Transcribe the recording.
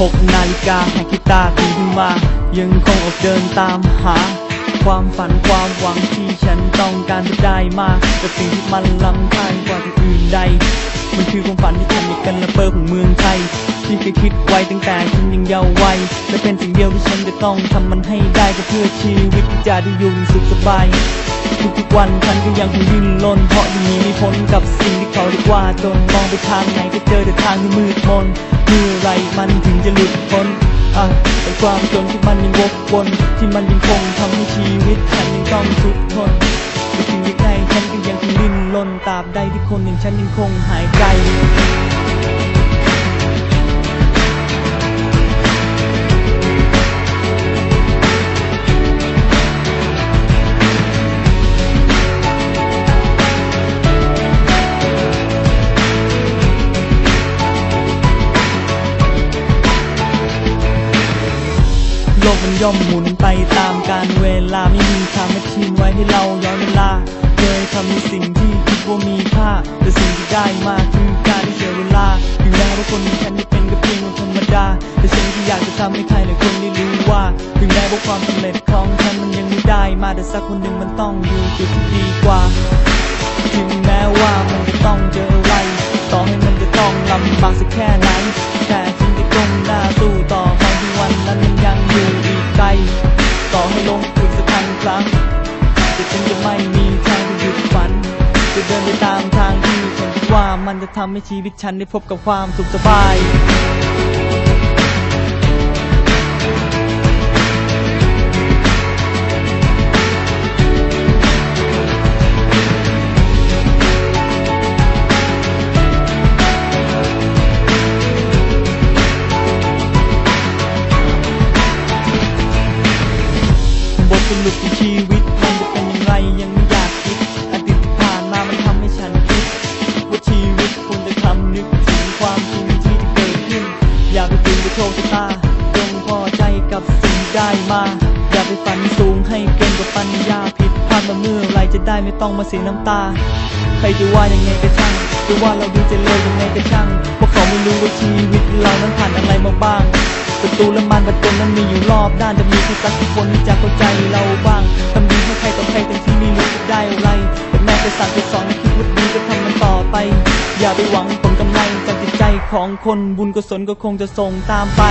หกนาฬิกาแห่งกีตาร์ตีขึ้นมา ยังคงออกเดินตามหา ความฝันความหวังที่ฉันต้องการจะได้มาแต่สิ่งที่มันล้ำค่ากว่าที่อื่นใด มันคือความฝันที่ฉันอยากเป็นรปเปอร์ของเมืองไทยที่เคยคิดไว้ตั้งแต่ฉันยังเยาว์วัยและเป็นสิ่งเดียวที่ฉันจะต้องทำมันให้ได้ก็เพื่อชีวิตที่จะได้อยู่สุขสบาย ทุกๆวันฉันก็ยังคงดิ้นรนเพราะยังหนีไม่พ้นกับสิ่งที่เขาเรียกว่าจนมองไปทางไหนก็เจอแต่ทางที่มืดมนเมื่อไรมันถึงจะหลุดพ้นอะแต่ความจนที่มันยังวกวนที่มันยังคงทำให้ชีวิตฉันยังต้องทุกข์ทนแต่ถึงยังไงฉันก็ยังคงดิ้นรนตราบใดที่คนอย่างฉันยังคงหายใจ ย่อมหมุนไปตามการเวลาไม่มีทางมชชีนไว้ให้เราย้อนเวลาเคยทำในสิ่งที่คิดว่ามีค่าแต่สิ่งที่ได้มาคือการที่เสียเวลาถึงแม้ว่าคนอย่ฉันจะเป็นก็เพียงคนธรรมดาแต่สิ่งที่อยากจะทำให้ใครหลายคนได้รู้ว่าถึงแม้ว่าความสำเร็จของฉันมันยังไม่ได้มาแต่สักคนหนึ่งมันต้องอยู่จุดที่ดีกว่าถึงแม้ว่ามันจะต้องเจออะไรต่อให้มันจะต้องลำบากสักแค่ไหนแต่ เดินไปตามทางที่ฉันคิดว่ามันจะทำให้ชีวิตฉันได้พบกับความสุขสบายรุปของชีวิต ตื่นกับโชคชะตาจงพอใจกับสิ่งได้มา อย่าไปฝันสูงให้เกินกว่าปัญญาผิดพลาดมาเมื่อไรจะได้ไม่ต้องมาเสียน้ำตา ใครจะว่ายังไงก็ช่างจะว่าเราดูจะเลวยังไงก็ช่างเพราะเขาไม่รู้ว่าชีวิตเรานั้นผ่านอะไรมาบ้างศัตรูและมารประจนนั้นมีอยู่รอบด้านจะมีใครสักคนที่จะเข้าใจเราบ้างทำดีให้ใครต่อใครแต่ที่ไม่รู้จะได้อะไรแต่แม้จะสั่งจะสอนให้คิดว่าดีก็ทำมันต่อไป อย่าไปหวังผลกำไรจาก ของคนบุญกุศลก็คงจะส่งตามไป